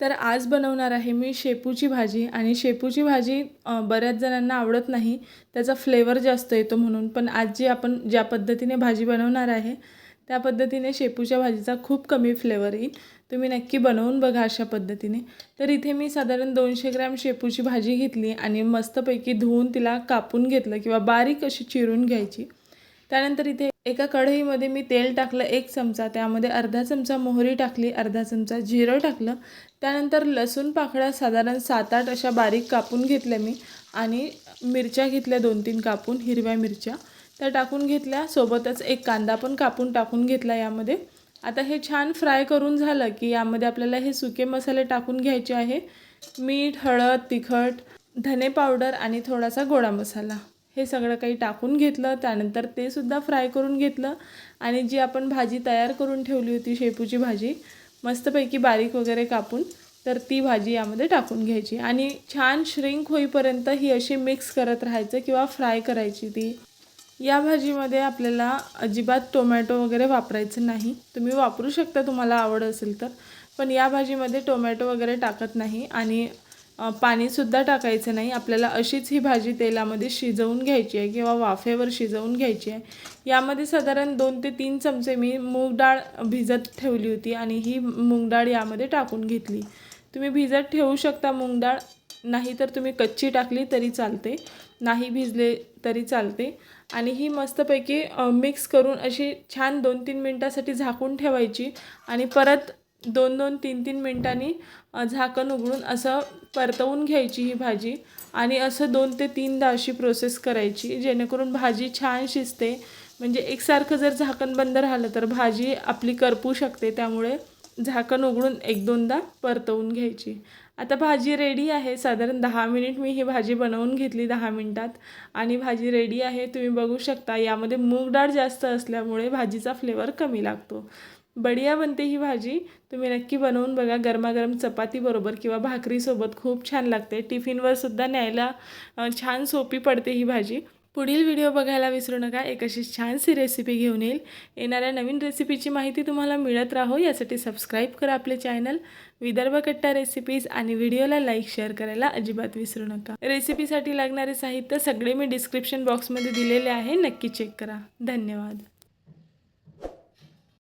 तर आज बनवणार आहे मी शेपूची भाजी आणि शेपूची भाजी बऱ्याच जणांना आवडत नाही. त्याचा फ्लेवर जास्त येतो म्हणून. पण आज जी आपण ज्या पद्धतीने भाजी बनवणार आहे त्या पद्धतीने शेपूच्या भाजीचा खूप कमी फ्लेवर येईल. तुम्ही नक्की बनवून बघा अशा पद्धतीने. तर इथे मी साधारण दोनशे ग्रॅम शेपूची भाजी घेतली आणि मस्तपैकी धुवून तिला कापून घेतलं किंवा बारीक अशी चिरून घ्यायची. त्यानंतर इथे एका कढईमध्ये मी तेल टाकलं एक चमचा. त्यामध्ये अर्धा चमचा मोहरी टाकली अर्धा चमचा जिरं टाकलं. त्यानंतर लसूण पाकळ्या साधारण सात आठ अशा बारीक कापून घेतल्या मी. आणि मिरच्या घेतल्या दोन तीन कापून हिरव्या मिरच्या. त्या टाकून घेतल्या. सोबतच एक कांदा पण कापून टाकून घेतला यामध्ये. आता हे छान फ्राय करून झालं की यामध्ये आपल्याला हे सुके मसाले टाकून घ्यायचे आहे. मीठ हळद तिखट धने पावडर आणि थोडासा गोडा मसाला. हे सगळं काही टाकून घेतलं त्यानंतर ते सुद्धा फ्राय करून घेतलं आणि जी आपण भाजी तयार करून ठेवली होती शेपूची भाजी मस्तपैकी बारीक वगैरे कापून तर ती भाजी यामध्ये टाकून घ्यायची. आणि छान श्रिंक होईपर्यंत ही अशी मिक्स करत राहायचं किंवा फ्राय करायची ती. या भाजीमध्ये आपल्याला अजिबात टोमॅटो वगैरे वापरायचं नाही. तुम्ही वापरू शकता तुम्हाला आवड असेल तर. पण या भाजीमध्ये टोमॅटो वगैरे टाकत नाही आणि पाणीसुद्धा टाकायचं नाही. आपल्याला अशीच ही भाजी तेलामध्ये शिजवून घ्यायची आहे किंवा वाफेवर शिजवून घ्यायची आहे. यामध्ये साधारण दोन ते तीन चमचे मी मूग डाळ भिजत ठेवली होती आणि ही मूग डाळ यामध्ये टाकून घेतली. तुम्ही भिजत ठेवू शकता मूग डाळ. नाही तर तुम्ही कच्ची टाकली तरी चालते. नाही भिजले तरी चालते. आणि ही मस्तपैकी मिक्स करून अशी छान दोन तीन मिनटासाठी झाकून ठेवायची. आणि परत दोन दोन तीन तीन मिनटांनी झाकण उघडून असं परतवून घ्यायची ही भाजी आणि असं दोन ते तीनदा अशी प्रोसेस करायची जेणेकरून भाजी छान शिजते. म्हणजे एकसारखं जर झाकण बंद राहिलं तर भाजी आपली करपू शकते त्यामुळे झाकण उघडून एक दोनदा परतवून घ्यायची. आता भाजी रेडी आहे साधारण दहा मिनिट मी ही भाजी बनवून घेतली दहा मिनटात. आणि भाजी रेडी आहे तुम्ही बघू शकता यामध्ये मूग डाळ जास्त असल्यामुळे भाजीचा फ्लेवर कमी लागतो. बढिया बनते ही भाजी. तुम्ही नक्की बनवून बघा. गरमागरम चपातीबरोबर किंवा भाकरीसोबत खूप छान लागते. टिफिनवर सुद्धा न्यायला छान सोपी पडते ही भाजी. पुढील व्हिडिओ बघायला विसरू नका. एक अशी छानशी रेसिपी घेऊन येईल. येणाऱ्या नवीन रेसिपीची माहिती तुम्हाला मिळत राहो. यासाठी सबस्क्राईब करा आपले चॅनल विदर्भ कट्टा रेसिपीज आणि व्हिडिओला लाईक शेअर करायला अजिबात विसरू नका. रेसिपीसाठी लागणारे साहित्य सगळे मी डिस्क्रिप्शन बॉक्समध्ये दिलेले आहे. नक्की चेक करा. धन्यवाद.